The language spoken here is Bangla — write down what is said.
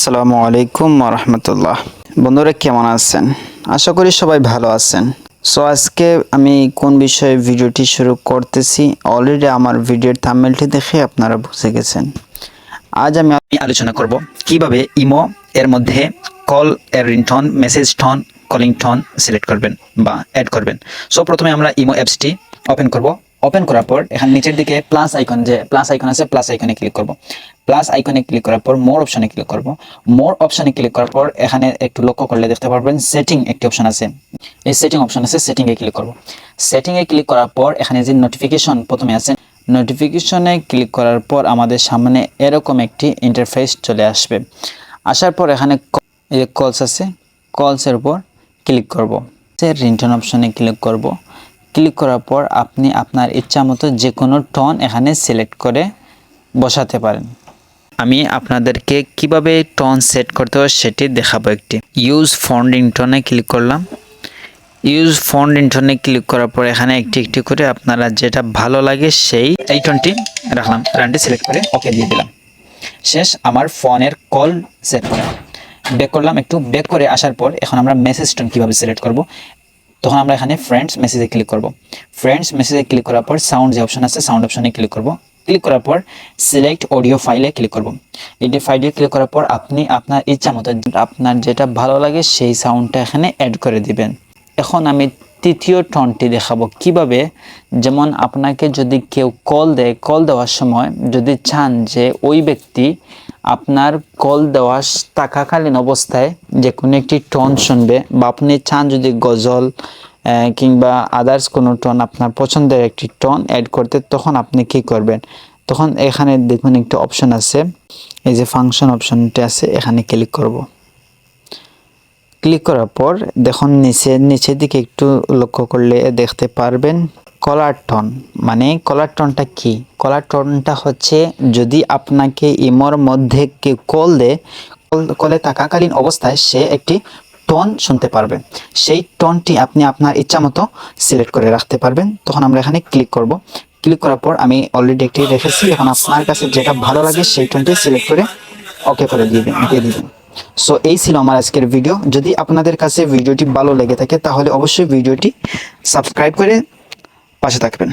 আসসালামু আলাইকুম রহমতুল্লাহ। বন্ধুরা, কেমন আছেন? আশা করি সবাই ভালো আছেন। সো আজকে আমি কোন বিষয়ে ভিডিওটি শুরু করতেছি অলরেডি আমার ভিডিওর থাম্বনেলটি দেখে আপনারা বুঝে গেছেন। আজ আমি আলোচনা করব কীভাবে ইমো এর মধ্যে কল, এর ringtone, message tone calling tone select করবেন বা অ্যাড করবেন। সো প্রথমে আমরা ইমো অ্যাপসটি ওপেন করব। ওপেন করার পর এখানে নিচের দিকে প্লাস আইকন যে প্লাস আইকন আছে প্লাস আইকনে ক্লিক করব। প্লাস আইকনে ক্লিক করার পর মোর অপশনে ক্লিক করব। মোর অপশনে ক্লিক করার পর এখানে একটু লক্ষ্য করলে দেখতে পারবেন সেটিং একটি অপশন আছে। এই সেটিং অপশন আছে সেটিং এ ক্লিক করব। সেটিং এ ক্লিক করার পর এখানে যে নোটিফিকেশন প্রথমে আছে নোটিফিকেশনে ক্লিক করার পর আমাদের সামনে এরকম একটি ইন্টারফেস চলে আসবে। আসার পর এখানে এই কলস আছে কলসের উপর ক্লিক করব। রিংটোন অপশনে ক্লিক করব। ক্লিক করার পর আপনি আপনার ইচ্ছা মতো যে কোনো টন এখানে সিলেক্ট করে বসাতে পারেন। আমি আপনাদেরকে কীভাবে টন সেট করতে হয় সেটি দেখাবো একটি। ইউজ ফোন রিংটনে ক্লিক করলাম। ইউজ ফোন রিংটনে ক্লিক করার পর এখানে একটি একটি করে আপনারা যেটা ভালো লাগে সেই, এই টনটি রাখলাম রানটি সিলেক্ট করে ওকে দিয়ে দিলাম। শেষ আমার ফোনের কল সেট করা। ব্যাক করলাম একটু। ব্যাক করে আসার পর এখন আমরা মেসেজ টোন কীভাবে সিলেক্ট করব? তখন আমরা এখানে ফ্রেন্ডস মেসেজে ক্লিক করব। ফ্রেন্ডস মেসেজে ক্লিক করার পর সাউন্ড যে অপশন আছে সাউন্ড অপশনে ক্লিক করব। ক্লিক করার পর সিলেক্ট অডিও ফাইলে ক্লিক করব। এই ফাইলে ক্লিক করার পর আপনি আপনার ইচ্ছা মতো আপনার যেটা ভালো লাগে সেই সাউন্ডটা এখানে অ্যাড করে দিবেন। এখন আমি তৃতীয় টনটি দেখাবো। কীভাবে? যেমন আপনাকে যদি কেউ কল দেয় কল দেওয়ার সময় যদি চান যে ওই ব্যক্তি আপনার কল দেওয়া থাকাকালীন অবস্থায় যে কোনো একটি টন শুনবে বা আপনি চান যদি গজল কিংবা আদার্স কোনো টন আপনার পছন্দের একটি টন অ্যাড করতে, তখন আপনি কি করবেন? তখন এখানে দেখুন একটা অপশন আছে। এই যে ফাংশন অপশনটি আছে, এখানে ক্লিক করব। ক্লিক করার পর দেখুন নিচে, নিচের দিকে একটু লক্ষ্য করলে দেখতে পারবেন। কলার টন মানে কলার টনটা কি? কলার টনটা হচ্ছে যদি আপনাকে ইমোর মধ্যে কেউ কল দেয়, কল- কলে থাকাকালীন অবস্থায় সে একটি টন শুনতে পারবে। সেই টনটি আপনি আপনার ইচ্ছা মতো সিলেক্ট করে রাখতে পারবেন। তখন আমরা এখানে ক্লিক করব। ক্লিক করার পর আমি অলরেডি একটি রেখেছি এখন আপনার কাছে যেটা ভালো লাগে সেই টনটি সিলেক্ট করে ওকে করে দিবেন দিয়ে দিবেন সো এই ছিল আমার আজকের ভিডিও। যদি আপনাদের কাছে ভিডিওটি ভালো লেগে থাকে, তাহলে অবশ্যই ভিডিওটি সাবস্ক্রাইব করে পাশে থাকবেন।